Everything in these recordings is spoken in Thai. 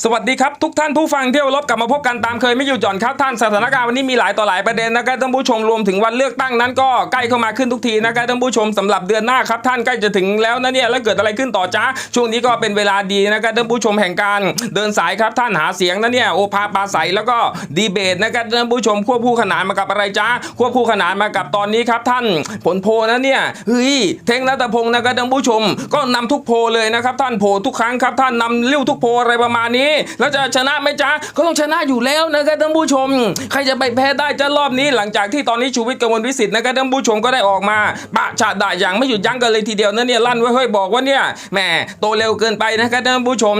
สวัสดีครับทุกท่านผู้ฟังเที่เคารพกลับมาพบกันตามเคยไม่อยู่หย่อนครับท่านสถานการณ์วันนี้มีหลายต่อหลายประเด็นนะครับท่านผู้ชมรวมถึงวันเลือกตั้งนั้นก็ใกล้เข้ามาขึ้นทุกทีนะครับท่านผู้ชมสำหรับเดือนหน้าครับท่านใกล้จะถึงแล้วนะเนี่ยแล้วเกิดอะไรขึ้นต่อจ้าช่วงนี้ก็เป็นเวลาดีนะครับท่านผู้ชมแห่งการเดินสายครับท่านหาเสียงนะเนี่ยโอภาปาศัยแล้วก็ดีเบตนะครับท่านผู้ชมควบคู่ขนานมากับอะไรจ้าควบคู่ขนานมากับตอนนี้ครับท่านผลโพนะเนี่ยเฮ้ยเท่งรัตพงศ์นะครับท่านผู้ชม ก็นำทุกโพเลยนะครับท่านโพทุกครั้งครับท่านนำเลี้ยวทุกโพอะไรประมาณนี้แล้วจะชนะไหมจ๊ะก็ต้องชนะอยู่แล้วนะครับท่านผู้ชม ใครจะไปแพ้ได้จะรอบนี้หลังจากที่ตอนนี้ชูวิทย์กมลวิสิทธิ์นะครับท่านผู้ชมก็ได้ออกมาปะฉาด่าอย่างไม่หยุดยั้งกันเลยทีเดียวนะเนี่ยลั่นไว้เฮ้ยบอกว่าเนี่ยแหมโตเร็วเกินไปนะครับท่านผู้ชม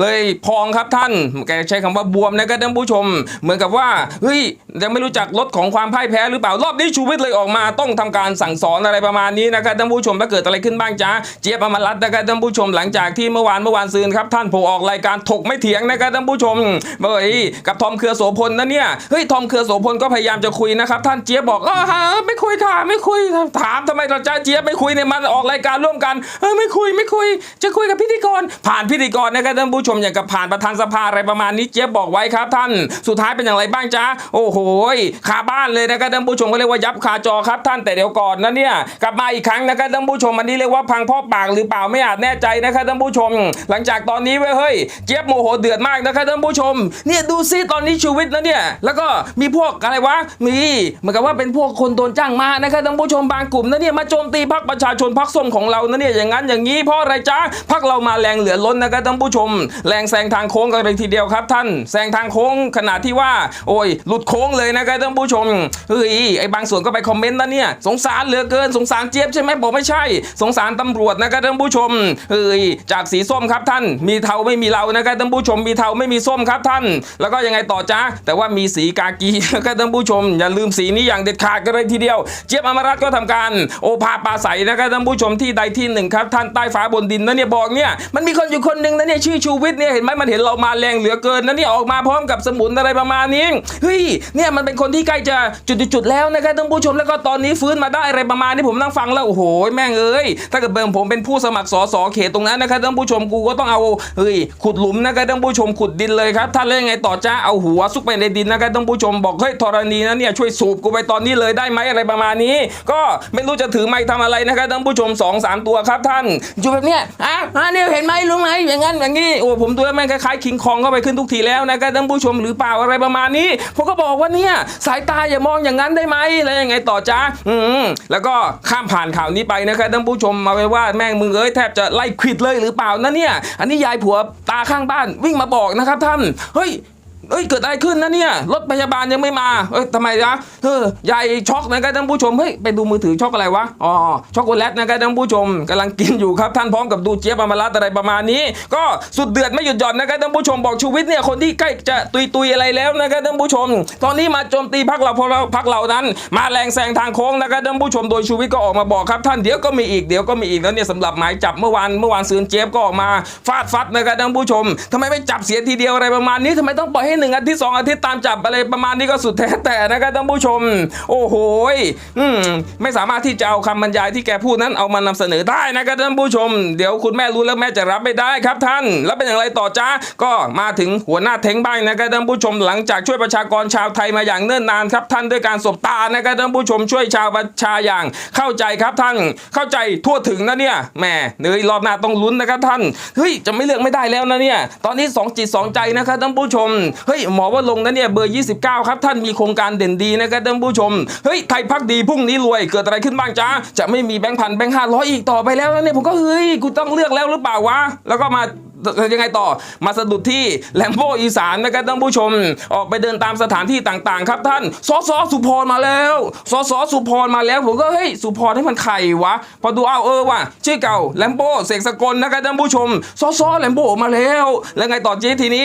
เลยพองครับท่านแกใช้คำว่าบวมนะครับท่านผู้ชม เหมือนกับว่าเฮ้ยยังไม่รู้จักลดของความพ่ายแพ้หรือเปล่ารอบนี้ชูวิทย์เลยออกมาต้องทำการสั่งสอนอะไรประมาณนี้นะครับท่านผู้ชมถ้าเกิดอะไรขึ้นบ้างจ๊ะเจี๊ยบอมรัตน์นะครับท่านผู้ชมหลังจากที่เมื่อวานเมื่อวานซืนครับท่านโผออกรายการถกไม่ถียงนะครับท่านผู้ชมเฮ้ยกับทอมเครือโสพลนะเนี่ยเฮ้ยทอมเครือโสพลก็พยายามจะคุยนะครับท่านเจี๊ยบบอกเออฮะไม่คุยค่ะไม่คุยถามทำไมเราจ้าเจี๊ยบไม่คุยเนี่ยมันออกรายการร่วมกันเออไม่คุยไม่คุย จะคุยกับพิธีกร ผ่านพิธีกรนะครับท่านผู้ชมอย่างกับผ่านประธานสภาอะไรประมาณนี้เจี๊ยบบอกไว้ครับท่านสุดท้ายเป็นอย่างไรบ้างจ๊ะโอ้โหคาบ้านเลยนะครับท่านผู้ชมก็เรียกว่ายับคาจอครับท่านแต่เดี๋ยวก่อนนะเนี่ยกลับมาอีกครั้งนะครับท่านผู้ชมอันนี้เรียกว่าพังพ่อปากหรือเปล่าไม่อาจแน่ใจนะครับท่านผู้ชม หลังจากตอนนี้เว้ยเฮ้ยเจี๊ยบโมโหเดือดมากนะครับท่านผู้ชม เนี่ยดูซิตอนนี้ชีวิตนะเนี่ย แล้วก็มีพวกอะไรวะ มีเหมือนกับว่าเป็นพวกคนโดนจ้างมานะครับท่านผู้ชมบางกลุ่มนะเนี่ยมาโจมตีพรรคประชาชนพรรคส้มของเรานะเนี่ยอย่างนั้นอย่างนี้เพราะอะไรจ๊ะพรรคเรามาแรงเหลือล้นนะครับท่านผู้ชม แรงแซงทางโค้งกันเลยทีเดียวครับ ท่านแซงทางโค้งขนาดที่ว่า โอ้ย หลุดโค้งเลยนะครับท่านผู้ชมเฮ้ยไอ้บางส่วนก็ไปคอมเมนต์นะเนี่ยสงสารเหลือเกินสงสารเจี๊ยบใช่ไหมบอกไม่ใช่ สงสารตำรวจนะครับท่านผู้ชมเฮ้ยจากสีส้มครับท่านมีเทาไม่มีเรานะครับท่านผู้ชมมีเทาไม่มีส้มครับท่าน แล้วก็ยังไงต่อจ้าแต่ว่ามีสีกากีนะครับท่านผู้ชม อย่าลืมสีนี้อย่างเด็ดขาดกันเลยทีเดียว เจี๊ยบอมรัตก็ทำการโอภาปาศัยนะครับท่านผู้ชมที่ใดที่หนึ่งครับท่านใต้ฟ้าบนดินนะเนี่ยบอกเนี่ยมันมีคนอยู่คนหนึ่งนะเนี่ยชื่อชูวิทย์เนี่ยเห็นไหมมันเห็นเรามาแรงเหลือเกินนะเนี่ยออกมาพร้อมกับสมุนอะไรประมาณนี้เฮ้ยเนี่ยมันเป็นคนที่ใกล้จะจุดๆแล้วนะครับท่านผู้ชมแล้วก็ตอนนี้ฟื้นมาได้อะไรประมาณนี้ผมนั่งฟังแล้วโอ้โหแม่งเอ้ยถ้าเกิดเบิ่มผมเป็นผู้สมัครสสเขตตรงนั้นนะครับท่านผู้ชมกูก็ต้องเอาเฮ้ยขุดหลุมนะครับท่านผู้ชมขุดดินเลยครับท่านเล่นไงต่อจ้าเอาหัวซุกไปในดินนะครับท่านผู้ชมบอกเฮ้ยธรณีนะเนี่ยช่วยสูบกูไปตอนนี้เลยได้ไหมอะไรประมาณนี้ ก็ไม่รู้จะถือไม้ทำอะไรนะครับท่านผู้ชมสองสามตัวครับท่านอยู่แบบเนี้ยอะอะเนี่ยเห็นไหมรู้ไหมอย่างนั้นอย่างนี้โอ้ผมตัวแม่งคล้ายๆคิงคองเข้าไปขึ้นทุกทีแล้วนะครับท่านผู้ชมหรือเปล่าอะไรประมาณนี้ผมก็บอกว่าเนี่ยสายตาอย่ามองอย่างนั้นได้ไหมแล้วยังไงต่อจ้าอืมแล้วก็ข้ามผ่านข่าวนี้ไปนะครับท่านผู้ชมมาไว้ว่าแม่งมึงเอ้ยแทบจะไล่ควิดเลยหรือเปล่านะเนี่ยอันนี้ยายผัวตาข้างบ้านวิ่งมาบอกนะครับท่าน เฮ้ย เอ้ยเกิดอะไรขึ้นนะเนี่ยรถพยาบาลยังไม่มาเอ้ยทำไมจ๊ะเออยายช็อกนะครับท่านผู้ชมเฮ้ยไปดูมือถือช็อกอะไรวะอ๋อช็อกโกแลตนะครับท่านผู้ชมกำลังกินอยู่ครับท่านพร้อมกับดูเจี๊ยบอมรัตอะไรประมาณนี้ ก็สุดเดือดไม่หยุดหย่อนนะครับท่านผู้ชมบอกชูวิทย์เนี่ยคนที่ใกล้จะตุยตุยอะไรแล้วนะครับท่านผู้ชม ตอนนี้มาโจมตีพักเราเพราะเราพักเรานั้น มาแรงแซงทางโค้งนะครับท่านผู้ชมโดยชูวิทย์ก็ออกมาบอกครับท่านเดี๋ยวก็มีอีกเดี๋ยวก็มีอีกแล้วเนี่ยสำหรับหมายจับเมื่อวานเมื่อวานซืนเจี๊ยบก็ออกมาฟาดฟัดนะครับท่านผู้ชมทำไมไม่จับเสียทีเดียวอะไรประมาณนี้ทำไมต้องปล่อยให้หนึ่งอาทิตย์สองอาทิตย์ตามจับอะไรประมาณนี้ก็สุดแท้แต่นะครับท่านผู้ชม โอ้โหอืมไม่สามารถที่จะเอาคำบรรยายที่แกพูดนั้นเอามานำเสนอได้นะครับท่านผู้ชม เดี๋ยวคุณแม่รู้แล้วแม่จะรับไม่ได้ครับท่าน แล้วเป็นอย่างไรต่อจ้าก็มาถึงหัวหน้าเทงบ้างนะครับท่านผู้ชมหลังจากช่วยประชากรชาวไทยมาอย่างเนิ่นนานครับท่านด้วยการสบตานะครับท่านผู้ชมช่วยชาวประชาอย่างเข้าใจครับท่าน เข้าใจทั่วถึงนะเนี่ยแหมเนยรอบหน้าต้องลุ้นนะครับท่านเฮ้ยจะไม่เลือกไม่ได้แล้วนะเนี่ยตอนนี้สองจิตสองใจนะครับท่านผู้ชมเฮ้ยหมอว่าลงนะเนี่ยเบอร์ 29 ครับท่านมีโครงการเด่นดีนะครับท่านผู้ชมเฮ้ยไทยพักดีพรุ่งนี้รวยเกิดอะไรขึ้นบ้างจ้าจะไม่มีแบงค์พันแบงค์ห้าร้อยอีกต่อไปแล้วเนี่ยผมก็เฮ้ยกูต้องเลือกแล้วหรือเปล่าวะแล้วก็มา ยังไงต่อ มาสะดุดที่แลมโบอีสานนะครับท่านผู้ชม ออกไปเดินตามสถานที่ต่างๆ ครับท่านสสสุพรมาแล้วสสสุพรมาแล้วผมก็เฮ้ยสุพรให้มันไข่วะ พอดูเอาเออว่ะชื่อเก่าแลมโบเสกสกลนะครับท่านผู้ชมสสแลมโบมาแล้ว แล้วไงต่อจีทีนี้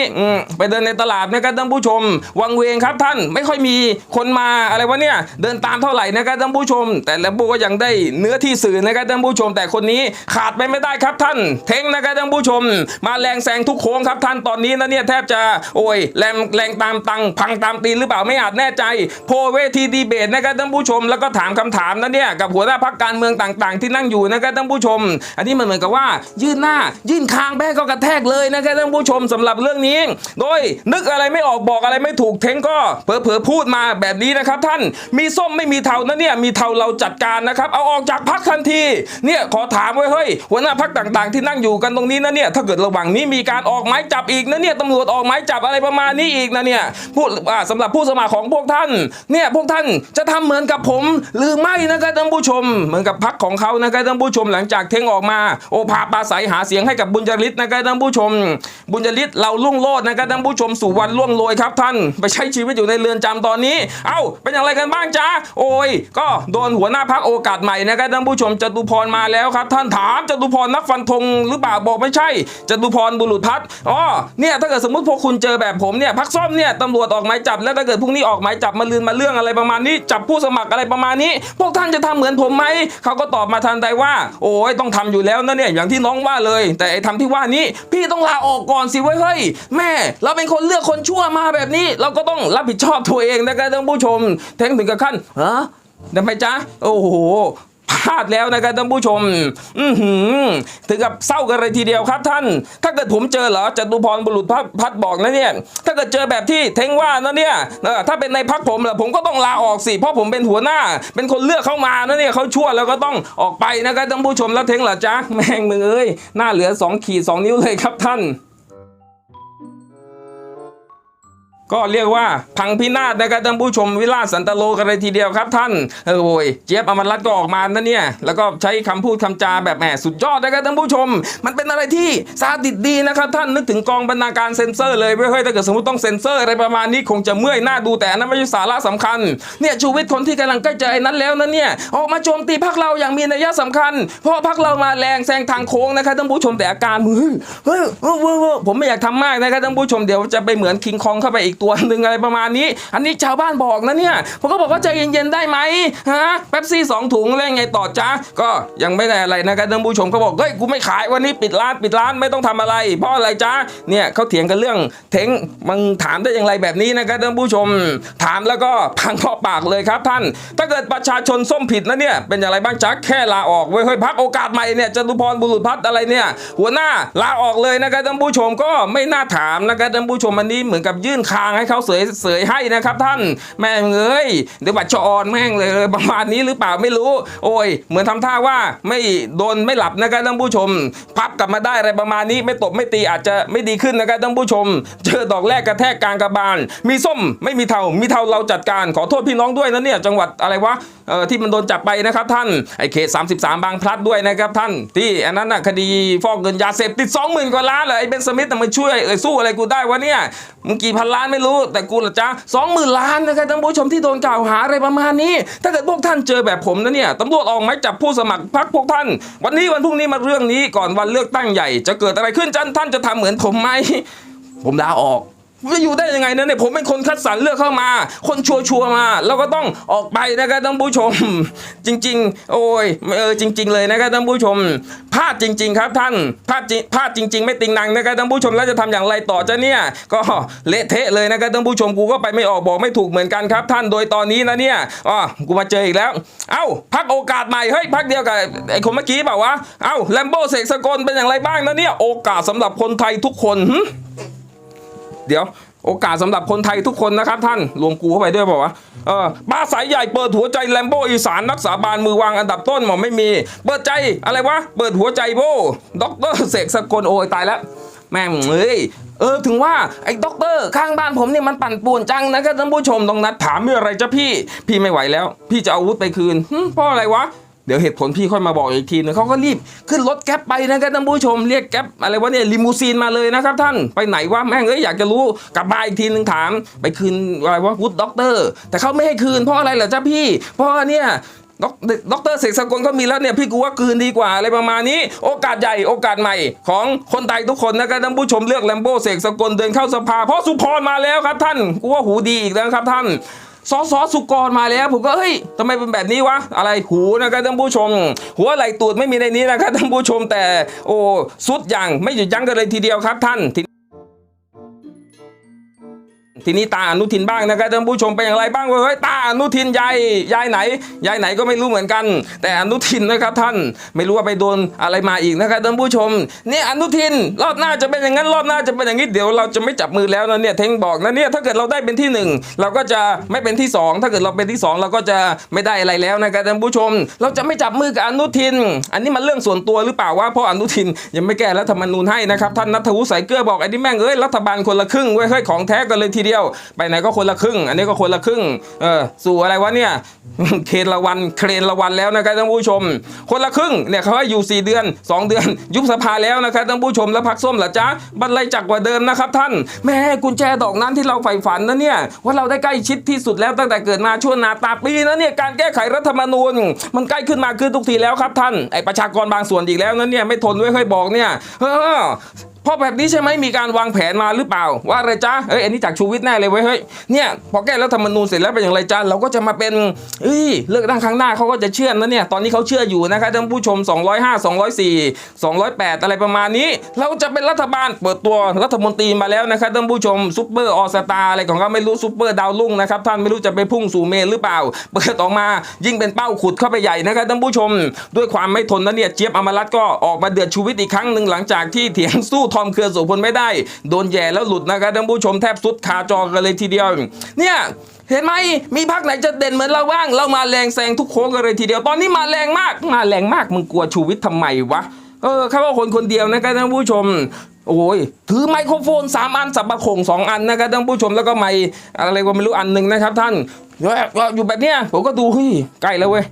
ไปเดินในตลาดนะครับท่านผู้ชม วังเวงครับท่านไม่ค่อยมีคนมาอะไรวะเนี่ยเดินตามเท่าไหร่นะครับท่านผู้ชม แต่แลมโบก็ยังได้เนื้อที่สื่อนะครับท่านผู้ชม แต่คนนี้ขาดไปไม่ได้ครับท่าน เท้งนะครับท่านผู้ชมมามาแรงแซงทุกโค้งครับท่านตอนนี้นะเนี่ยแทบจะโอ้ยแรงแรงตามตังพังตามตีนหรือเปล่าไม่อาจแน่ใจ โพลเวทีดีเบตนะครับท่านผู้ชมแล้วก็ถามคำถามนะเนี่ยกับหัวหน้าพักการเมืองต่างๆ ที่นั่งอยู่นะครับท่านผู้ชม อันนี้มันเหมือนกับว่า ยื่นหน้า ยื่นคางแบกก็กระแทกเลยนะครับท่านผู้ชมสำหรับเรื่องนี้ โดยนึกอะไรไม่ออกบอกอะไรไม่ถูกเท้งก็เผลอๆพูดมาแบบนี้นะครับท่านมีส้มไม่มีเทานะเนี่ยมีเทาเราจัดการนะครับเอาออกจากพักทันทีเนี่ยขอถามไว้เฮ้ยหัวหน้าพักต่างๆ ที่นั่งอยู่กันตรงนี้นะเนี่ยถ้าเกิดเระหว่างนี้มีการออกหมายจับอีกนะเนี่ยตำรวจออกหมายจับอะไรประมาณนี้อีกนะเนี่ยพูดอ่าสำหรับผู้สมัครของพวกท่านเนี่ยพวกท่านจะทำเหมือนกับผมหรือไม่นะครับท่านผู้ชม เหมือนกับพักของเขานะครับท่านผู้ชมหลังจากเทงออกมา โอภาปาศัยหาเสียงให้กับบุญจริตนะครับท่านผู้ชม บุญจริตเราลุ่งโลดนะครับท่านผู้ชมสู่วันล่วงโรยครับท่านไปใช้ชีวิตอยู่ในเรือนจำตอนนี้ เอ้าเป็นอย่างไรกันบ้างจ๊ะโอ้ย ก็โดนหัวหน้าพักโอกาสใหม่นะครับท่านผู้ชมจตุพรมาแล้วครับ ท่านถามจตุพรนักฟันธงหรือเปล่าบอกไม่ใช่จตุพรบุรุษพัฒน์อ๋อเนี่ยถ้าเกิดสมมติพวกคุณเจอแบบผมเนี่ยพักส้มเนี่ยตำรวจออกหมายจับ แล้วถ้าเกิดพรุ่งนี้ออกหมายจับมาลืนมาเรื่องอะไรประมาณนี้ จับผู้สมัครอะไรประมาณนี้ พวกท่านจะทำเหมือนผมไหมเขาก็ตอบมาทันใดว่า โอ้ยต้องทำอยู่แล้วนะเนี่ยอย่างที่น้องว่าเลย แต่ไอ้ทำที่ว่านี้พี่ต้องลาออกก่อนสิเว้ยเฮ้ยแม่เราเป็นคนเลือกคนชั่วมาแบบนี้ เราก็ต้องรับผิดชอบตัวเองนะครับท่านผู้ชมแทงถึงกับขั้นฮะทำไมจ๊ะโอ้โห พลาดแล้วนะครับท่านผู้ชม อือหือถึงกับเศร้ากันเลยทีเดียวครับท่าน ถ้าเกิดผมเจอเหรอจตุพรบุรุษพัฒพัดบอกนะเนี่ย ถ้าเกิดเจอแบบที่เทงว่านะเนี่ยถ้าเป็นในพักผมเหรอผมก็ต้องลาออกสิ เพราะผมเป็นหัวหน้า เป็นคนเลือกเข้ามานะเนี่ยเขาชั่วแล้วก็ต้องออกไปนะครับท่านผู้ชมแล้วเทงเหรอจ๊ะแม่งมึงเอ้ยหน้าเหลือสองขีดสองนิ้วเลยครับท่าน ก็เรียกว่าพังพินาศนะครับท่านผู้ชมวิลาศสันตโลกันเลยทีเดียวครับท่านเออโวยเจี๊ยบอมรรัตน์ก็ออกมานะเนี่ยแล้วก็ใช้คำพูดคำจาแบบแหมสุดยอดนะครับท่านผู้ชม มันเป็นอะไรที่ซาดิสดีนะครับท่านนึกถึงกองบรรณาการเซ็นเซอร์เลยเฮ้ยถ้าเกิดสมมติต้องเซ็นเซอร์อะไรประมาณนี้คงจะเมื่อยหน้าดูแต่นั้นไม่ใช่สาระสำคัญเนี่ยชูวิทย์คนที่กำลังใกล้ใจนั้นแล้วนะเนี่ยออกมาโจมตีพักเราอย่างมีนัยสำคัญ เพราะพักเรามาแรงแซงทางโค้งนะครับท่านผู้ชมแต่อาการเฮ้ยเฮ้ยเฮ้เฮ้ยเฮ้ยผมไม่อยากทำมากนะครับท่านผู้ชมเดี๋ยวจะไปเหมือนคิงคองเข้าไปอีกตัวหนึ่งอะไรประมาณนี้ อันนี้ชาวบ้านบอกนะเนี่ยผมก็บอกว่าใจเย็นๆได้ไหมฮะเป๊ปซี่สองถุงแล้วยังไงต่อจ๊ะก็ยังไม่ได้อะไรนะครับท่านผู้ชมเขาบอกเฮ้ยกูไม่ขายวันนี้ปิดร้านปิดร้านไม่ต้องทำอะไรเพราะอะไรจ๊ะเนี่ยเขาเถียงกันเรื่องเทงมึงถามได้อย่างไรแบบนี้นะครับท่านผู้ชม ถามแล้วก็พังคอปากเลยครับท่าน ถ้าเกิดประชาชนส้มผิดนะเนี่ยเป็นอย่างไรบ้างจ๊ะแค่ลาออกเว้ยเฮ้ยพักโอกาสใหม่เนี่ยจตุพรบุรุษพัฒน์อะไรเนี่ยหัวหน้าลาออกเลยนะครับท่านผู้ชมก็ไม่น่าถามนะครับท่านผู้ชมอันนี้เหมือนกับยื่นคาางให้เขาเสยเสยให้นะครับท่านแม่เอ้ยเดี๋ยวบัตรชออนแม่งเลยประมาณนี้หรือเปล่าไม่รู้ โอ้ย เหมือนทำท่าว่าไม่โดนไม่หลับนะครับท่านผู้ชม พับกลับมาได้อะไรประมาณนี้ไม่ตบไม่ตีอาจจะไม่ดีขึ้นนะครับท่านผู้ชม เจอดอกแรกกระแทกกลางกระบาล มีส้มไม่มีเทามีเทาเราจัดการขอโทษพี่น้องด้วยนะเนี่ยจังหวัดอะไรวะที่มันโดนจับไปนะครับท่านไอเขต33 บางพลัดด้วยนะครับท่านที่อันนั้นน่ะคดีฟอกเงินยาเสพติด 20,000 กว่าล้านเลยไอเบนสมิธน่มันช่วยเอ่ยสู้อะไรกูได้วะเนี่ยมึงกี่พันล้านไม่รู้แต่กูละจ้า20,000 ล้านนะครับท่านผู้ชมที่โดนกล่าวหาอะไรประมาณนี้ ถ้าเกิดพวกท่านเจอแบบผมนะเนี่ยตำรวจออกหมายจับผู้สมัครพรรคพวกท่าน วันนี้วันพรุ่งนี้มาเรื่องนี้ก่อนวันเลือกตั้งใหญ่ จะเกิดอะไรขึ้นจันท่านจะทำเหมือนผมไหมผมลาออก จะอยู่ได้ยังไงนะเนี่ยผมเป็นคนคัดสรรเลือกเข้ามา คนชัวชัวร์มาเราก็ต้องออกไปนะครับท่านผู้ชม จริง ๆ โอ้ยเออจริง ๆ เลยนะครับท่านผู้ชมพลาดจริง ๆ ครับท่านพลาดจริงพลาดจริง ๆ ไม่ติงนังนะครับท่านผู้ชมแล้วจะทำอย่างไรต่อจะเนี่ย ก็เละเทะเลยนะครับท่านผู้ชมกูก็ไปไม่ออกบอกไม่ถูกเหมือนกันครับท่านโดยตอนนี้นะเนี่ยอ๋อกูมาเจออีกแล้ว เอ้าพักโอกาสใหม่เฮ้ยพักเดียวกับไอ้คนเมื่อกี้เปล่าวะเอ้าแลมโบ้เสกสกลเป็นอย่างไรบ้างนะเนี่ยโอกาสสำหรับคนไทยทุกคนหึ เดี๋ยว โอกาสสำหรับคนไทยทุกคนนะครับท่านรวมกูเข้าไปด้วยเปล่าวะเออบ้าสายใหญ่เปิดหัวใจแลมโบอีสานนักสาบานมือวางอันดับต้นหมอไม่มี เปิดใจอะไรวะเปิดหัวใจโบด็อกเตอร์เสกสกลโอ้ยตายแล้ว แม่งเอ้ยเออถึงว่าไอ้ด็อกเตอร์ข้างบ้านผมเนี่ยมันปั่นป่วนจังนะครับท่านผู้ชมตรงนัดถามเมื่อไรจ้ะพี่ พี่ไม่ไหวแล้ว พี่จะเอาอาวุธไปคืนเพราะอะไรวะ เดี๋ยวเหตุผลพี่ค่อยมาบอกอีกทีนึงเขาก็รีบขึ้นรถแก๊ปไปนะครับท่านผู้ชมเรียกแก๊ปอะไรวะเนี่ยลิมูซีนมาเลยนะครับท่านไปไหนวะแม่งเอ้ยอยากจะรู้กลับมาอีกทีนึงถาม ไปคืนอะไรวะวุฒด็อกเตอร์ แต่เขาไม่ให้คืนเพราะอะไรเหรอจ้าพี่ เพราะเนี่ยด็อกด็อกเตอร์เสกสกลเขามีแล้วเนี่ยพี่กูว่าคืนดีกว่าอะไรประมาณนี้ โอกาสใหญ่โอกาสใหม่ของคนไทยทุกคนนะครับท่านผู้ชมเลือกแลมโบ้เสกสกลเดินเข้าสภาเพราะสุพรมาแล้วครับท่านกูว่าหูดีอีกแล้วครับท่าน สอสอสุกรมาแล้ว ผมก็เฮ้ยทำไมเป็นแบบนี้วะ อะไรหูนะครับท่านผู้ชม หัวไหลตูดไม่มีในนี้นะครับท่านผู้ชมแต่โอ้สุดอย่างไม่หยุดยั้งกันเลยทีเดียวครับท่าน ทีนี้ตาอนุทินบ้างนะครับท่านผู้ชมเป็นอย่างไรบ้างเว้ยตาอนุทินยายยายไหนยายไหนก็ไม่รู้เหมือนกัน แต่อนุทินนะครับท่านไม่รู้ว่าไปโดนอะไรมาอีกนะครับท่านผู้ชมนี่อนุทินรอบหน้าจะเป็นอย่างนั้นรอบหน้าจะเป็นอย่างนี้เดี๋ยวเราจะไม่จับมือแล้วนะเนี่ยเทงบอกนะเนี่ยถ้าเกิดเราได้เป็นที่หนึ่งเราก็จะไม่เป็นที่สองถ้าเกิดเราเป็นที่สองเราก็จะไม่ได้อะไรแล้วนะครับท่านผู้ชม เราจะไม่จับมือกับอนุทิน อันนี้มันเรื่องส่วนตัวหรือเปล่าวะเพราะอนุทินยังไม่แก้รัฐธรรมนูญให้นะครับท่านนัทวุฒิสายเกลือบอกไอ้นี่แม่งเอ้ยรัฐบาลคนละครึ่งเว้ยเฮ้ยของแท้กันเลยทีเดียวไปไหนก็คนละครึ่ง อันนี้ก็คนละครึ่งเออสู่อะไรวะเนี่ยเคนละวันเครนละวันแล้วนะครับท่านผู้ชม คนละครึ่งเนี่ยเขาให้อยู่ 4 เดือน 2 เดือน ยุบสภาแล้วนะครับท่านผู้ชมแล้วพักส้มเหรอจ๊ะบรรลัยจักรกว่าเดิมนะครับท่านแม่กุญแจดอกนั้นที่เราใฝ่ฝันนะเนี่ยว่าเราได้ใกล้ชิดที่สุดแล้วตั้งแต่เกิดมาช่วงนาตาปีนะเนี่ยการแก้ไขรัฐธรรมนูญ มันใกล้ขึ้นมาขึ้นทุกทีแล้วครับท่านไอประชากรบางส่วนอีกแล้วนะเนี่ยไม่ทนด้วยเคยบอกเนี่ยเออ พราะแบบนี้ใช่ไหมมีการวางแผนมาหรือเปล่า ว่าอะไรจ๊ะเอ้ยอันนี้จากชูวิทย์แน่เลยเว้ยเฮ้ยเนี่ยพอแก้รัฐธรรมนูญเสร็จแล้วเป็นอย่างไรจ๊ะเราก็จะมาเป็นเอ้ยเลือกตั้งครั้งหน้าเขาก็จะเชื่อนะเนี่ยตอนนี้เขาเชื่ออยู่นะครับท่านผู้ชม 205 204 208 อะไรประมาณนี้ เราจะเป็นรัฐบาลเปิดตัวรัฐมนตรีมาแล้วนะครับท่านผู้ชมซุปเปอร์ออสตาอะไรของเขาไม่รู้ซุปเปอร์ดาวรุ่งนะครับท่านไม่รู้จะไปพุ่งสู่เมนหรือเปล่า เปิดออกมายิ่งเป็นเป้าขุดเข้าไปใหญ่นะครับท่านผู้ชม ด้วยความไม่ทนนะเนี่ยเจี๊ยบอมรัตก็ออกมาเดือดชูวิทย์อีกครั้งหนึ่งหลังจากที่เถียงสู้ทอมเครือโสพลไม่ได้ โดนแย่แล้วหลุดนะครับท่านผู้ชมแทบสุดคาจอกันเลยทีเดียว เนี่ยเห็นไหมมีพักไหนจะเด่นเหมือนเราบ้าง เรามาแรงแซงทุกโค้งกันเลยทีเดียว ตอนนี้มาแรงมาก มาแรงมาก มึงกลัวชูวิทย์ทำไมวะ เออแค่ว่าคนคนเดียวนะครับท่านผู้ชมโอ้ยถือไมโครโฟนสามอัน สับปะคงสองอันนะครับท่านผู้ชมแล้วก็ไมอะไรก็ไม่รู้อันหนึ่งนะครับท่านอยู่แบบเนี้ยผมก็ดูเฮ้ยใกล้แล้วเว้ย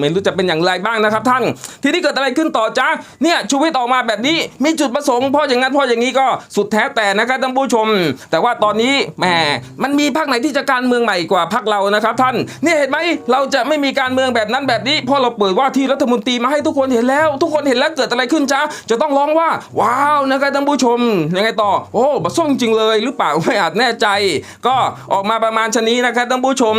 ไม่รู้จะเป็นอย่างไรบ้างนะครับท่าน ทีนี้เกิดอะไรขึ้นต่อจ้าเนี่ยชูวิทย์ออกมาแบบนี้มีจุดประสงค์เพราะอย่างนั้นเพราะอย่างนี้ก็สุดแท้แต่นะครับท่านผู้ชม แต่ว่าตอนนี้แหมมันมีพรรคไหนที่จะการเมืองใหม่กว่าพรรคเรานะครับท่านเนี่ยเห็นไหมเราจะไม่มีการเมืองแบบนั้นแบบนี้พราะเราเปิดว่าที่รัฐมนตรีมาให้ทุกคนเห็นแล้ว ทุกคนเห็นแล้วเกิดอะไรขึ้นจ้าจะต้องร้องว่า ว้าวนะครับท่านผู้ชมยังไงต่อ โอ้บัส่งจริงเลยหรือเปล่าไม่อาจแน่ใจ ก็ออกมาประมาณชนี้นะครับท่านผู้ชม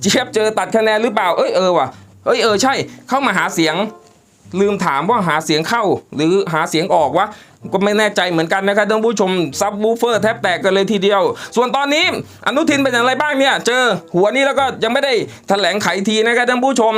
เจี๊ยบเจอตัดคะแนนหรือเปล่าเอ้ยเออว่ะ เอ้ยเออใช่เข้ามาหาเสียง ลืมถามว่าหาเสียงเข้า หรือหาเสียงออกวะ ก็ไม่แน่ใจเหมือนกันนะครับท่านผู้ชมซับวูเฟอร์แทบแตกกันเลยทีเดียว ส่วนตอนนี้อนุทินเป็นอย่างไรบ้างเนี่ย เจอหัวนี้แล้วก็ยังไม่ได้แถลงไขทีนะครับท่านผู้ชม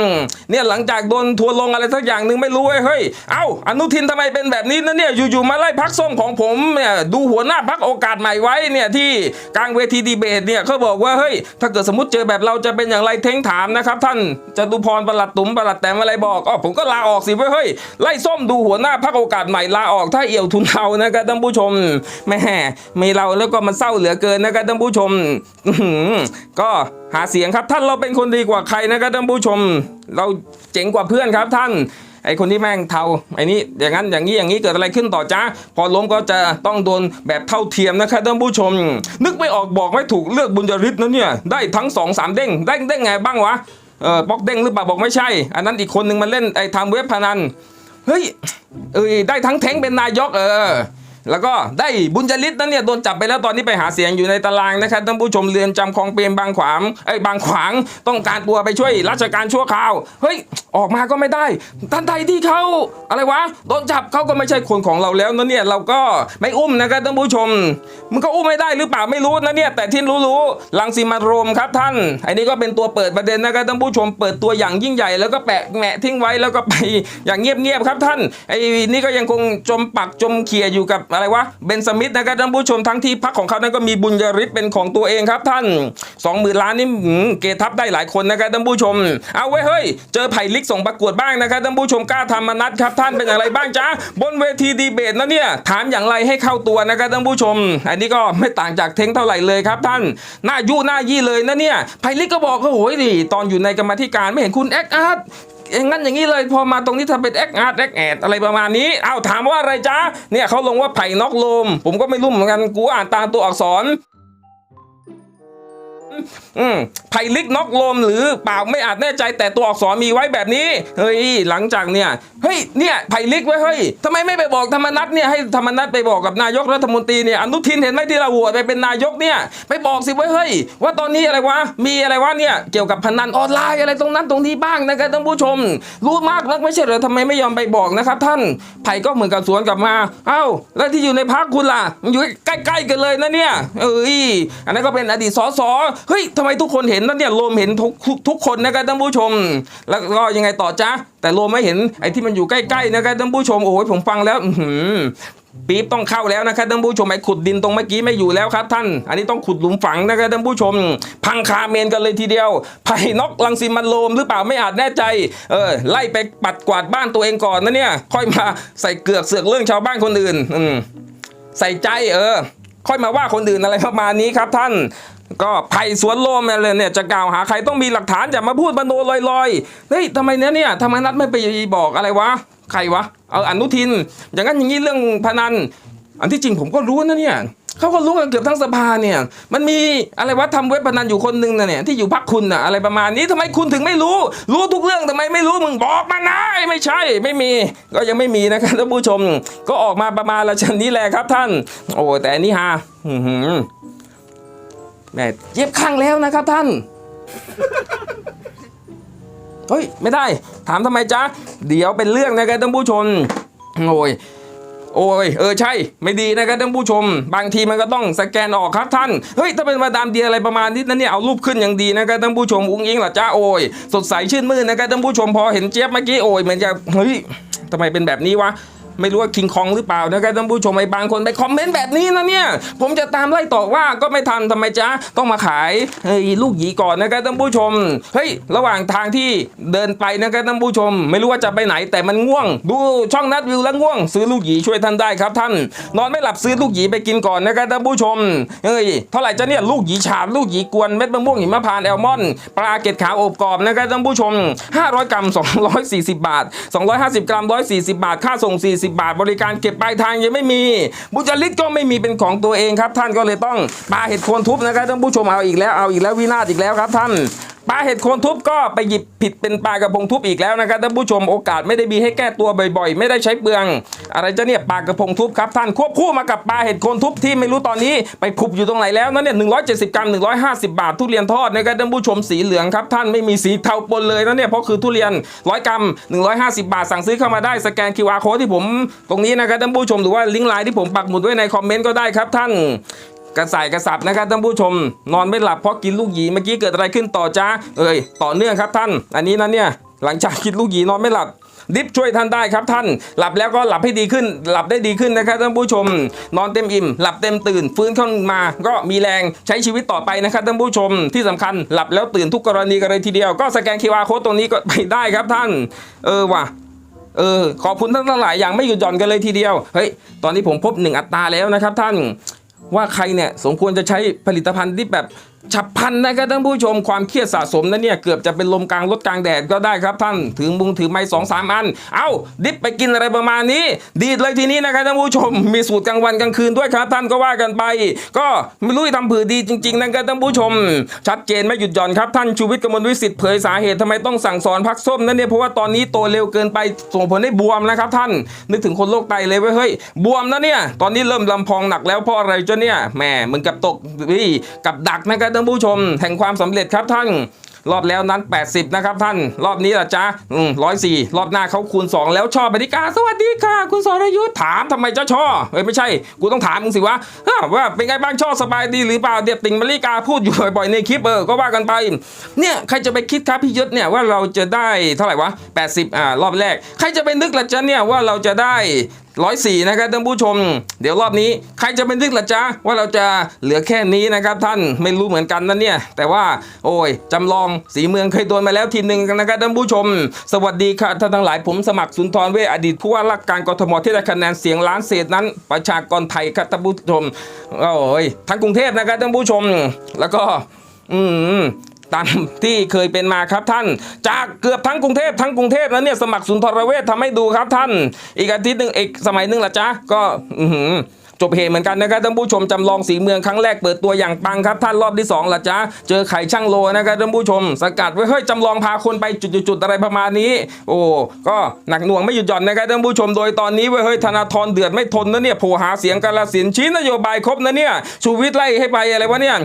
เนี่ยหลังจากโดนทัวลงอะไรสักอย่างหนึ่งไม่รู้เว้ยเฮ้ยเอ้าอนุทินทำไมเป็นแบบนี้นะเนี่ยอยู่ๆมาไล่พักส้มของผมเนี่ยดูหัวหน้าพักโอกาสใหม่ไว้เนี่ยที่กลางเวทีดีเบตเนี่ยเขาบอกว่าเฮ้ยถ้าเกิดสมมติเจอแบบเราจะเป็นอย่างไรเท้งถามนะครับท่านจตุพรประหลัดตุ๋มประหลัดแต้มอะไรบอกอ๋อผมก็ลาออกสิเว้ยเฮ้ยไล่ส้มดูหัวหน้าพักโอกาสใหม่ลาออกถ้าเอี่ยวทุนเทานะครับท่านผู้ชมแม่มีเราแล้วก็มันเศร้าเหลือเกินนะครับท่านผู้ชมก็หาเสียงครับท่านเราเป็นคนดีกว่าใครนะครับท่านผู้ชม เราเจ๋งกว่าเพื่อนครับท่านไอคนที่แม่งเทาไอนี่อย่างนั้นอย่างนี้อย่างนี้เกิดอะไรขึ้นต่อจ้าพอล้มก็จะต้องโดนแบบเท่าเทียมนะครับท่านผู้ชม นึกไม่ออกบอกไม่ถูกเลือกบุญยริศนะเนี่ยได้ทั้งสองสามเด้งได้ได้ไงบ้างวะเออป๊อกเด้งหรือเปล่าบอกไม่ใช่ อันนั้นอีกคนนึงมันเล่นไอทำเว็บพนัน เฮ้ยเอ้ยได้ทั้งแท้งเป็นนายกเออ แล้วก็ได้บุญจริตนั้นเนี่ยโดนจับไปแล้วตอนนี้ไปหาเสียงอยู่ในตารางนะครับท่านผู้ชมเรือนจำคลองเปรมบางขวางไอ้บางขวางต้องการตัวไปช่วยราชการชั่วคราว เฮ้ย ออกมาก็ไม่ได้ทันใดที่เขาอะไรวะโดนจับเขาก็ไม่ใช่คนของเราแล้วนะเนี่ยเราก็ไม่อุ้มนะครับท่านผู้ชม มันก็อุ้มไม่ได้หรือเปล่าไม่รู้นะเนี่ยแต่ที่รู้ๆลังสีมารมครับท่านไอ้นี่ก็เป็นตัวเปิดประเด็นนะครับท่านผู้ชมเปิดตัวอย่างยิ่งใหญ่ แล้วก็แปะแหมะทิ้งไว้แล้วก็ไปอย่างเงียบๆครับท่านไอ้นี่ก็ยังคงจมปักจมเขี่ยอยู่กับอะไรวะเบนสมิธนะครับท่านผู้ชมทั้งที่พักของเขานั้นก็มีบุญยริศเป็นของตัวเองครับท่านสองหมื่นล้านนี่เกทับได้หลายคนนะครับท่านผู้ชม เอาไว้เฮ้ย เจอไผ่ลิกส่งประกวดบ้างนะครับท่านผู้ชมกล้าทำมานัดครับท่านเป็นอย่างไรบ้างจ๊ะบนเวทีดีเบตนะเนี่ยถามอย่างไรให้เข้าตัวนะครับท่านผู้ชม อันนี้ก็ไม่ต่างจากเท้งเท่าไหร่เลยครับท่านหน้ายุหน้ายี่เลยนะเนี่ยไผ่ลิกก็บอกว่าโอ้ยดิตอนอยู่ในกรรมธิการไม่เห็นคุณแอคอาร์ต อย่างนั้นอย่างนี้เลย พอมาตรงนี้ทำเป็นแอคอาร์ตแอคแอดอะไรประมาณนี้เอ้าถามว่าอะไรจ้าเนี่ยเขาลงว่าไผ่นอกลม ผมก็ไม่รู้เหมือนกันกูอ่านตามตัวอักษร อืมไผ่ลิกนกลมหรือเปล่าไม่อาจแน่ใจแต่ตัวอักษรมีไว้แบบนี้ เฮ้ยหลังจากเนี่ยเฮ้ยเนี่ยไผ่ลิกไว้เฮ้ยทำไมไม่ไปบอกธรรมนัตเนี่ยให้ธรรมนัตไปบอกกับนายกรัฐมนตรีเนี่ยอนุทินเห็นไหมที่เราโหวตไปเป็นนายกเนี่ยไปบอกสิไว้เฮ้ย ว่าตอนนี้อะไรวะมีอะไรวะเนี่ยเกี่ยวกับพนันออนไลน์อะไรตรงนั้นตรงนี้บ้างนะครับท่านผู้ชม รู้มากนักไม่ใช่เหรอทำไมไม่ยอมไปบอกนะครับ ท่านไผ่ก็เหมือนกับสวนกลับมาเอ้าแล้วที่อยู่ในพักคุณล่ะมันอยู่ใกล้ๆกันเลยนะเนี่ยเอ้ยอันนั้นก็เป็นอดีตสสเฮ้ยทำไมทุกคนเห็นนั่นเนี่ยโลมเห็นทุกทุกคนนะครับท่านผู้ชม แล้วก็ยังไงต่อจ๊ะแต่โลมไม่เห็นไอ้ที่มันอยู่ใกล้ๆนะครับท่านผู้ชมโอ้ยผมฟังแล้วหือปี๊บต้องเข้าแล้วนะครับท่านผู้ชมไอ้ขุดดินตรงเมื่อกี้ไม่อยู่แล้วครับท่าน อันนี้ต้องขุดหลุมฝังนะครับท่านผู้ชม พังคาเมนกันเลยทีเดียวไผ่นกลังสิมันโลมหรือเปล่าไม่อาจแน่ใจเออไล่ไปปัดกวาดบ้านตัวเองก่อนนะเนี่ย ค่อยมาใส่เกือกเสือกเรื่องชาวบ้านคนอื่น อืมใส่ใจเออ ค่อยมาว่าคนอื่นอะไรประมาณนี้ครับท่าน ก็ไผ่สวนโลมอะไรเนี่ยจะกล่าวหาใครต้องมีหลักฐานอย่ามาพูดบันโนลอยๆเฮ้ยทำไมเนี่ยเนี่ยทำไมนัดไม่ไปบอกอะไรวะใครวะเอาอนุทิน อย่างนั้นอย่างนี้เรื่องพนัน อันที่จริงผมก็รู้นะเนี่ยเขาก็รู้กันเกือบทั้งสภาเนี่ย มันมีอะไรวะทำเว็บพนันอยู่คนหนึ่งนะเนี่ยที่อยู่พักคุณนะอะไรประมาณนี้ทำไมคุณถึงไม่รู้ รู้ทุกเรื่องทำไมไม่รู้มึงบอกมานะไม่ใช่ไม่มี ก็ยังไม่มีนะครับท่านผู้ชม ก็ออกมาประมาณละชันนี้แหละครับท่าน โอ้แต่นี้ฮะอือ แม่เย็บข้างแล้วนะครับท่าน เฮ้ย ไม่ได้ ถามทำไมจ๊ะ เดี๋ยวเป็นเรื่องนะครับท่านผู้ชม โอ้ย โอ้ย เออใช่ ไม่ดีนะครับท่านผู้ชม บางทีมันก็ต้องสแกนออกครับท่าน เฮ้ย ถ้าเป็นมาดามเดียอะไรประมาณนี้นะเนี่ย เอารูปขึ้นอย่างดีนะครับท่านผู้ชม อุ้งอิงเหรอจ้าโอ้ย สดใสชื่นมื่นนะครับท่านผู้ชม พอเห็นเจี๊ยบเมื่อกี้ โอ้ยเหมือนจะ เฮ้ยทำไมเป็นแบบนี้วะ ไม่รู้ว่าคิงคองหรือเปล่านะครับท่านผู้ชมไอ้บางคนไปคอมเมนต์แบบนี้นะเนี่ยผมจะตามไล่ต่อว่าก็ไม่ทันทำไมจ๊ะต้องมาขายเฮ้ยลูกหยีก่อนนะครับท่านผู้ชมเฮ้ยระหว่างทางที่เดินไปนะครับท่านผู้ชม ไม่รู้ว่าจะไปไหนแต่มันง่วง ดูช่องนัดวิวแล้วง่วง ซื้อลูกหยีช่วยท่านได้ครับท่าน นอนไม่หลับซื้อลูกหยีไปกินก่อนนะครับท่านผู้ชมเฮ้ยเท่าไหร่จะเนี่ยลูกหยีฉาบลูกหยีกวนเม็ดมะม่วงหิมพานต์แอลมอนด์ปลาเกล็ดขาวอบกรอบนะครับท่านผู้ชม 500 กรัม 240 บาท 250 กรัม 140 บาท ค่าส่ง 40บาท บริการเก็บปลายทางยังไม่มี บุจริตก็ไม่มีเป็นของตัวเองครับ ท่านก็เลยต้องปลาเห็ดโคนทุบนะครับท่านผู้ชมเอาอีกแล้วเอาอีกแล้ววินาศอีกแล้วครับท่าน ปลาเห็ดโคนทุบก็ไปหยิบผิดเป็นปลากระพงทุบอีกแล้วนะครับท่านผู้ชมโอกาสไม่ได้มีให้แก้ตัวบ่อยๆ ไม่ได้ใช้เปลือง อะไรจะเนี่ยปลากระพงทุบครับท่านควบคู่มากับปลาเห็ดโคนทุบที่ไม่รู้ตอนนี้ไปพุบอยู่ตรงไหนแล้วนั่นเนี่ย170กรัม150บาททุเรียนทอดนะครับท่านผู้ชมสีเหลืองครับท่านไม่มีสีเทาปนเลยนะเนี่ยเพราะคือทุเรียน100กรัม150บาทสั่งซื้อเข้ามาได้สแกน QR code ที่ผม ตรงนี้นะครับท่านผู้ชมหรือว่าลิงก์ไลน์ที่ผมปักหมุดไว้ในคอมเมนต์ก็ได้ครับท่าน กระสายกระสับนะครับท่านผู้ชม นอนไม่หลับเพราะกินลูกหยีเมื่อกี้เกิดอะไรขึ้นต่อจ้าเอ้ยต่อเนื่องครับท่าน อันนี้นะเนี่ยหลังจากกินลูกหยีนอนไม่หลับดิฟช่วยท่านได้ครับท่าน หลับแล้วก็หลับให้ดีขึ้น หลับได้ดีขึ้นนะครับท่านผู้ชม นอนเต็มอิ่ม หลับเต็มตื่น ฟื้นขึ้นมา ก็มีแรงใช้ชีวิตต่อไปนะครับท่านผู้ชม ที่สำคัญหลับแล้วตื่นทุกกรณีกันเลยทีเดียว ก็สแกน QR code ตรงนี้ก็ไปได้ครับท่าน เออว่ะเออขอบคุณท่านทั้งหลายอย่างไม่หยุดหย่อนกันเลยทีเดียว เฮ้ย ตอนนี้ผมพบหนึ่งอัตราแล้วนะครับท่าน ว่าใครเนี่ยสมควรจะใช้ผลิตภัณฑ์ที่แบบ ฉับพันนะครับท่านผู้ชมความเครียดสะสมนั้นเนี่ยเกือบจะเป็นลมกลางรถกลางแดดก็ได้ครับท่านถือมุงถือไม้สองสามอัน เอ้าดิบไปกินอะไรประมาณนี้ ดีดเลยทีนี้นะครับท่านผู้ชม มีสูตรกลางวันกลางคืนด้วยครับท่านก็ว่ากันไป ก็ไม่รู้จะทำผือดีจริงๆนะครับท่านผู้ชม ชัดเจนไม่หยุดหย่อนครับท่านชูวิทย์กมลวิสิทธิ์เผยสาเหตุทำไมต้องสั่งสอนพักส้มนั่นเนี่ยเพราะว่าตอนนี้โตเร็วเกินไปส่งผลให้บวมนะครับท่านนึกถึงคนโรคไตเลยเว้ยเฮ้ยบวมนะเนี่ยตอนนี้เริ่มลำพองหนักแล้วเพราะอะไรเจ้ะเนี่ยแหมเหมือนกับตกนี่กับดักนะครับท่านผู้ชม แห่งความสำเร็จครับท่าน รอบแล้วนั้น 80 นะครับท่าน รอบนี้ละจ๊ะอืมร้อยสี่รอบหน้าเขาคูณ 2 แล้วชอบปฏิกา สวัสดีค่ะ คุณสรยุทธ์ถามทำไมเจ้าช่อเฮ้ยไม่ใช่ กูต้องถามมึงสิวะว่าเป็นไงบ้างช่อสบายดีหรือเปล่าเดี๋ยวติ่งมาริกาพูดอยู่บ่อยๆในคลิปเออก็ว่ากันไปเนี่ยใครจะไปคิดครับพี่ยุทธเนี่ยว่าเราจะได้เท่าไหร่วะ80อ่ารอบแรก ใครจะไปนึกละจ๊ะเนี่ยว่าเราจะได้ ร้อยสี่นะครับท่านผู้ชม เดี๋ยวรอบนี้ใครจะเป็นนึกล่ะจ๊ะว่าเราจะเหลือแค่นี้นะครับท่านไม่รู้เหมือนกันนะเนี่ยแต่ว่าโอ้ยจำลองสีเมืองเคยโดนมาแล้วทีหนึ่งนะครับท่านผู้ชม สวัสดีค่ะท่านทั้งหลายผมสมัครสุนทรเวชอดีตผู้ว่าราชการกทมที่ได้คะแนนเสียงล้านเศษนั้น ประชากรไทยครับท่านผู้ชมโอ้ยทั้งกรุงเทพนะครับท่านผู้ชม แล้วก็อืม ตามที่เคยเป็นมาครับท่าน จากเกือบทั้งกรุงเทพทั้งกรุงเทพแล้วเนี่ยสมัครสุนทรเวชทำให้ดูครับท่าน อีกอาทิตย์หนึ่งอีกสมัยหนึ่งละจ๊ะก็อืจบเหตุเหมือนกันนะครับท่านผู้ชมจำลองสีเมืองครั้งแรกเปิดตัวอย่างปังครับท่านรอบที่2ละจ้าเจอไข่ช่างโลนะครับท่านผู้ชม สกัดไว้เฮ้ยจำลองพาคนไปจุดๆอะไรประมาณนี้ โอ้ก็หนักหน่วงไม่หยุดหย่อนนะครับท่านผู้ชมโดยตอนนี้เว้เฮ้ยธนาธรเดือดไม่ทนนะเนี่ยโผหาเสียงกาลสินธุ์ชี้นโยบายครบนะเนี่ยชูวิทย์ไล่ให้ไปอะไรวะเนี่ย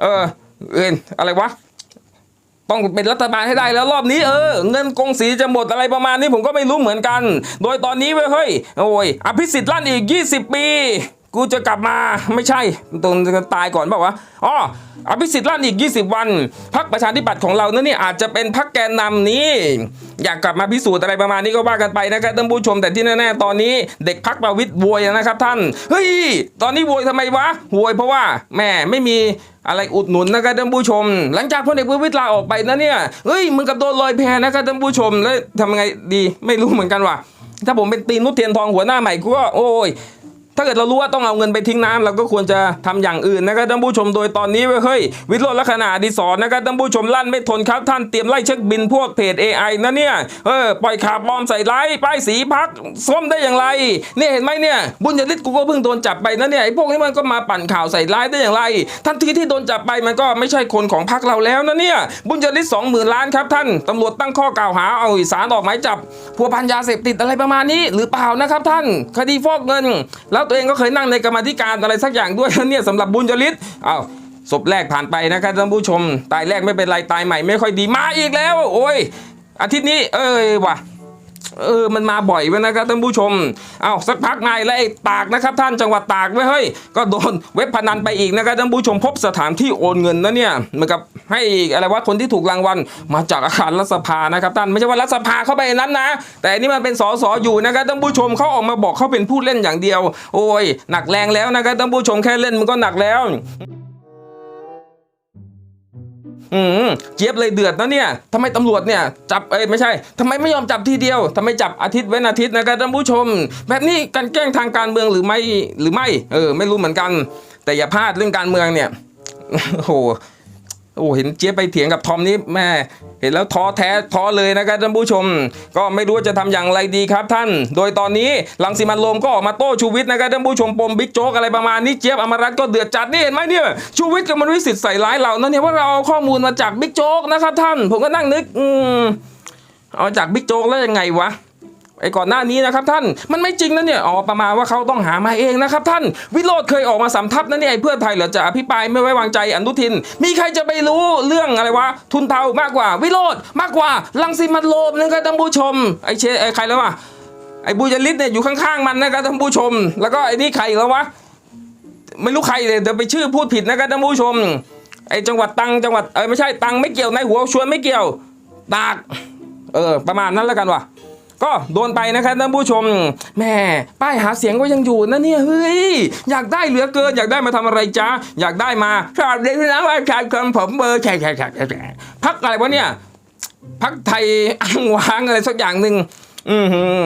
เออเอ็นอะไรวะ ต้องเป็นรัฐบาลให้ได้แล้วรอบนี้เออเงินกองสีจะหมดอะไรประมาณนี้ผมก็ไม่รู้เหมือนกัน โดยตอนนี้เว้ยเฮ้ยโอ้ยอภิสิทธิ์ลั่นอีก 20 ปี กูจะกลับมาไม่ใช่ตรงตายก่อนเปล่าวะอ๋ออภิสิทธิ์ลั่นอีก 20 วันพักประชาธิปัตย์ของเรานะนี่อาจจะเป็นพักแกนนำนี้ อยากกลับมาพิสูจน์อะไรประมาณนี้ก็ว่ากันไปนะครับท่านผู้ชมแต่ที่แน่ๆตอนนี้เด็กพักประวิตรโวยนะครับท่านเฮ้ยตอนนี้โวยทำไมวะโวยเพราะว่าแม่ไม่มีอะไรอุดหนุนนะครับท่านผู้ชม หลังจากพลเอกประวิตรลาออกไปนะเนี่ยเฮ้ยมึงกับโดนลอยแพนะครับท่านผู้ชมแล้วทำไงดีไม่รู้เหมือนกันว่ะถ้าผมเป็นตีนนุชเทียนทองหัวหน้าใหม่กูก็โอ้ย ถ้าเกิดเรารู้ว่าต้องเอาเงินไปทิ้งน้ำเราก็ควรจะทำอย่างอื่นนะครับท่านผู้ชมโดยตอนนี้เว้ยเฮ้ยวิโรจน์ลักษณะดีศรนะครับท่านผู้ชมลั่นไม่ทนครับ ท่านเตรียมไล่เช็คบินพวกเพจ AI นะเนี่ยเออปล่อยข่าวปลอมใส่ไลฟ์ป้ายสีพักส้มได้อย่างไรเนี่ยเห็นไหมเนี่ยบุญยฤทธิ์กูก็เพิ่งโดนจับไปนะเนี่ยไอ้พวกนี้มันก็มาปั่นข่าวใส่ไลฟ์ได้อย่างไรทันทีที่โดนจับไปมันก็ไม่ใช่คนของพักเราแล้วนะเนี่ยบุญยฤทธิ์สองหมื่นล้านครับท่านตำรวจตั้งข้อกล่าวหาเอาสารออกหมายจับพัวพันยาเสพติดอะไรประมาณนี้ หรือเปล่านะครับท่านคดีฟอกเงินแล้วตัวเองก็เคยนั่งในกรรมธิการอะไรสักอย่างด้วยเนี่ยสำหรับบุญจริตอ้าวศพแรกผ่านไปนะครับท่านผู้ชม ตายแรกไม่เป็นไรตายใหม่ไม่ค่อยดีมาอีกแล้ว โอ้ยอาทิตย์นี้ เอ้ยว่ะ เออมันมาบ่อยไปนะครับท่านผู้ชม เอาสักพักไงแล้วไอ้ตากนะครับ ท่านจังหวัดตากไว้ยเฮ้ยก็โดนเว็บพนันไปอีกนะครับท่านผู้ชมพบสถานที่โอนเงินนะเนี่ยเหมือนกับให้อะไรว่าคนที่ถูกรางวัลมาจากอาคารรัฐสภานะครับท่านไม่ใช่ว่ารัฐสภาเข้าไปนั้นนะ แต่อันนี่มันเป็นสสอยู่นะครับท่านผู้ชมเขาออกมาบอกเขาเป็นผู้เล่นอย่างเดียว โอ้ยหนักแรงแล้วนะครับท่านผู้ชมแค่เล่นมันก็หนักแล้ว อืมเจี๊ยบเลยเดือดนะเนี่ยทำไมตำรวจเนี่ยจับเอ้ยไม่ใช่ทำไมไม่ยอมจับทีเดียวทำไมจับอาทิตย์เว้นอาทิตย์นะครับท่านผู้ชม แบบนี้การแกล้งทางการเมืองหรือไม่หรือไม่ เออ ไม่รู้เหมือนกัน แต่อย่าพลาดเรื่องการเมืองเนี่ยโอ้โห โอ้เห็นเจี๊ยบไปเถียงกับทอมนี่แม่เห็นแล้วท้อแท้ท้อเลยนะครับท่านผู้ชม ก็ไม่รู้จะทำอย่างไรดีครับท่าน โดยตอนนี้ลังสิมันโรมก็ออกมาโต้ชูวิทย์นะครับท่านผู้ชมปมบิ๊กโจ๊กอะไรประมาณนี้เจี๊ยบอมรัตน์ก็เดือดจัดนี่เห็นไหมเนี่ยชูวิทย์กับมันวิสิทธิ์ใส่ร้ายเรานั่นเนี่ยว่าเราเอาข้อมูลมาจากบิ๊กโจ๊กนะครับท่าน ผมก็นั่งนึกอืมเอาจากบิ๊กโจ๊กแล้วยังไงวะ ไอ้ก่อนหน้านี้นะครับท่านมันไม่จริงนะเนี่ยอ๋อประมาณว่าเขาต้องหามาเองนะครับท่านวิโรธเคยออกมาสำทับนะเนี่ยไอ้เพื่อไทยเหรอจะอภิปรายไม่ไว้วางใจอนุทิน มีใครจะไปรู้เรื่องอะไรวะทุนเทามากกว่า วิโรธมากกว่าลังสิมันโรมนะครับท่านผู้ชมไอ้เชไอ้ใครแล้ววะไอ้บุญยฤทธิ์เนี่ยอยู่ข้างๆมันนะครับท่านผู้ชม แล้วก็ไอ้นี่ใครแล้ววะไม่รู้ใครเลยเดี๋ยวไปชื่อพูดผิดนะครับท่านผู้ชมไอ้จังหวัดตังจังหวัดเอ้ไม่ใช่ตังไม่เกี่ยวในหัวชวนไม่เกี่ยวตากเออประมาณนั้นแล้วกันว่ะ ก็โดนไปนะครับท่านผู้ชมแม่ป้ายหาเสียงก็ยังอยู่นะเนี่ยเฮ้ยอยากได้เหลือเกิน อยากได้มาทำอะไรจ๊ะอยากได้มาครับเดี๋ยวนะว่าชายคำผมเบอร์แฉะแฉะแฉะแฉะพักอะไรวะเนี่ยพักไทยอ้างว้างอะไรสักอย่างหนึ่งอือหือ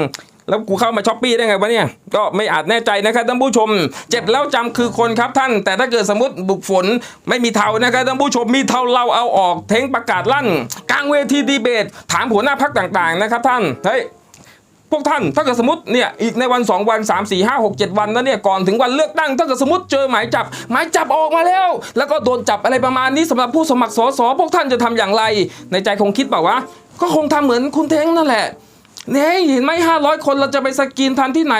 แล้วกูเข้ามาช้อปปี้ได้ไงวะเนี่ย ก็ไม่อาจแน่ใจนะครับท่านผู้ชม เจ็บแล้วจำคือคนครับท่าน แต่ถ้าเกิดสมมติบุกฝนไม่มีเทานะครับท่านผู้ชมมีเทาเราเอาออก เทงประกาศลั่น กลางเวทีดีเบต ถามหัวหน้าพักต่างๆนะครับท่าน เฮ้ย พวกท่านถ้าเกิดสมมติเนี่ยอีกในวัน 2 วัน 3 4 5 6 7 วันนั้นเนี่ยก่อนถึงวันเลือกตั้งถ้าเกิดสมมติเจอหมายจับ หมายจับออกมาแล้ว แล้วก็โดนจับอะไรประมาณนี้สำหรับผู้สมัครสสพวกท่านจะทำอย่างไร ในใจคงคิดเปล่าวะก็คงทำเหมือนคุณเท้งนั่นแหละเนี่ยเห็นไหมห้าร้อยคนเราจะไปสกรีนทันที่ไหน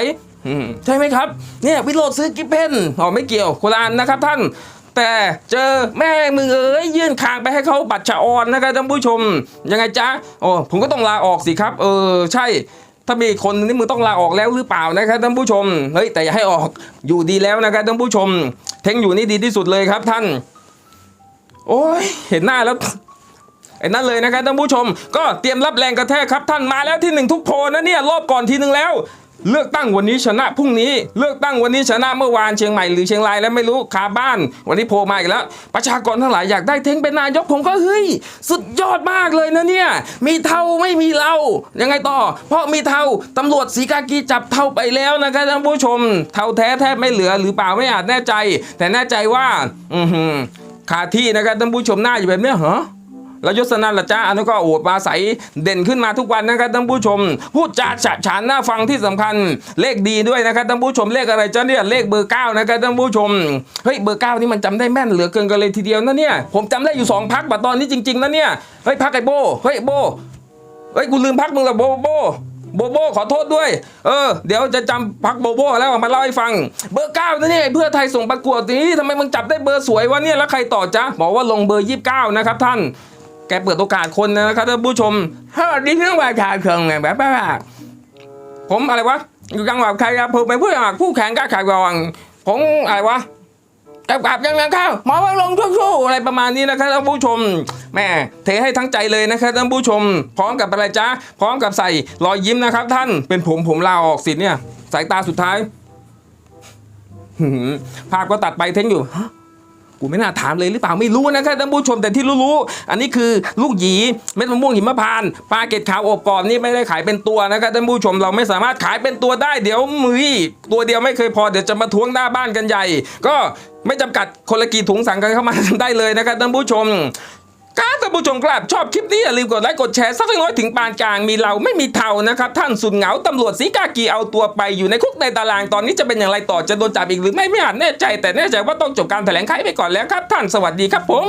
ใช่ไหมครับเนี่ยวิโรดซื้อกิฟเพนอ๋อไม่เกี่ยวคนละอันนะครับท่านแต่เจอแม่มึงเอ้ยยื่นคางไปให้เขาบัตรชะออนนะครับท่านผู้ชมยังไงจ๊ะโอ้ผมก็ต้องลาออกสิครับ เออใช่ ถ้ามีคนนี่มึงต้องลาออกแล้วหรือเปล่านะครับท่านผู้ชมเฮ้ยแต่อย่าให้ออกอยู่ดีแล้วนะครับท่านผู้ชม เท้งอยู่นี่ดีที่สุดเลยครับท่าน โอ้ยเห็นหน้าแล้วไอ้นั่นเลยนะครับท่านผู้ชม ก็เตรียมรับแรงกระแทกครับท่านมาแล้วที่หนึ่งทุกโพลนะเนี่ยรอบก่อนทีหนึ่งแล้ว เลือกตั้งวันนี้ชนะพรุ่งนี้ เลือกตั้งวันนี้ชนะเมื่อวานเชียงใหม่หรือเชียงรายแล้วไม่รู้คาบ้าน วันนี้โผล่มาอีกแล้ว ประชากรทั้งหลายอยากได้เท้งเป็นนายกผมก็เฮ้ย สุดยอดมากเลยนะเนี่ย มีเท่าไม่มีเรา ยังไงต่อ เพราะมีเท่าตำรวจสีกากีจับเท่าไปแล้วนะครับท่านผู้ชม เท่าแท้แทบไม่เหลือหรือเปล่าไม่อาจแน่ใจ แต่แน่ใจว่า อือหือคาที่นะครับท่านผู้ชมหน้าอยู่แบบเนี้ยเหรอ แล้วยศนันละจ้าอันนั้นก็โอดปลาใสเด่นขึ้นมาทุกวันนะครับท่านผู้ชม พูดจาฉะฉานน่าฟังที่สำคัญ เลขดีด้วยนะครับท่านผู้ชมเลขอะไรจ้าเนี่ยเลขเบอร์เก้านะครับท่านผู้ชมเฮ้ยเบอร์เก้านี่มันจำได้แม่นเหลือเกินกันเลยทีเดียวนะเนี่ยผมจำได้อยู่สองพักบัดตอนนี้จริงๆนะเนี่ยเฮ้ยพักไอโบเฮ้ยโบเฮ้ยกูลืมพักมึงละโบโบโบโบขอโทษด้วย เออ เดี๋ยวจะจำพักโบโบแล้วมาเล่าให้ฟัง เบอร์เก้านะเนี่ยเพื่อไทยส่งประกวดนี้ทำไมมึงจับได้เบอร์สวยวะเนี่ยแล้วใครต่อจ๊ะบอกว่าลงเบอร์ยี่สิบเก้านะครับท่าน แกเปิดโอกาสคนนะครับท่านผู้ชมเฮ้ยดิฉันว่าชาเชิงไงแบบว่าผมอะไรวะอยู่จังหวัดใครครับผมเป็นผู้สมัครผู้แข่งกล้าขายรองผมอะไรวะกับกับยังไงข้าวหมอว่าลงสู้ๆอะไรประมาณนี้นะครับท่านผู้ชมแม่เทให้ทั้งใจเลยนะครับท่านผู้ชม พร้อมกับอะไรจ๊ะพร้อมกับใส่รอยยิ้มนะครับ ท่านเป็นผมผมลาออกสิเนี่ยสายตาสุดท้ายภาพก็ตัดไปเท้งอยู่ฮะ กูไม่น่าถามเลยหรือเปล่าไม่รู้นะครับท่านผู้ชมแต่ที่รู้ๆอันนี้คือลูกหยีเม็ดมะม่วงหิมพานต์ปลาเกตขาวอบกรอบนี่ไม่ได้ขายเป็นตัวนะครับท่านผู้ชมเราไม่สามารถขายเป็นตัวได้เดี๋ยวมือตัวเดียวไม่เคยพอเดี๋ยวจะมาทวงหน้าบ้านกันใหญ่ ก็ไม่จำกัดคนละกี่ถุงสั่งกันเข้ามาได้เลยนะครับท่านผู้ชม การท่านผู้ชมครับชอบคลิปนี้อย่าลืมกดไลค์กดแชร์สักเล็กน้อยถึงปานกลางมีเราไม่มีเท่านะครับท่านสุดเหงาตำรวจสีกากีเอาตัวไปอยู่ในคุกในตารางตอนนี้จะเป็นอย่างไรต่อจะโดนจับอีกหรือไม่ไม่อาจแน่ใจ แต่แน่ใจว่าต้องจบการแถลงไขไปก่อนแล้วครับ ท่านสวัสดีครับผม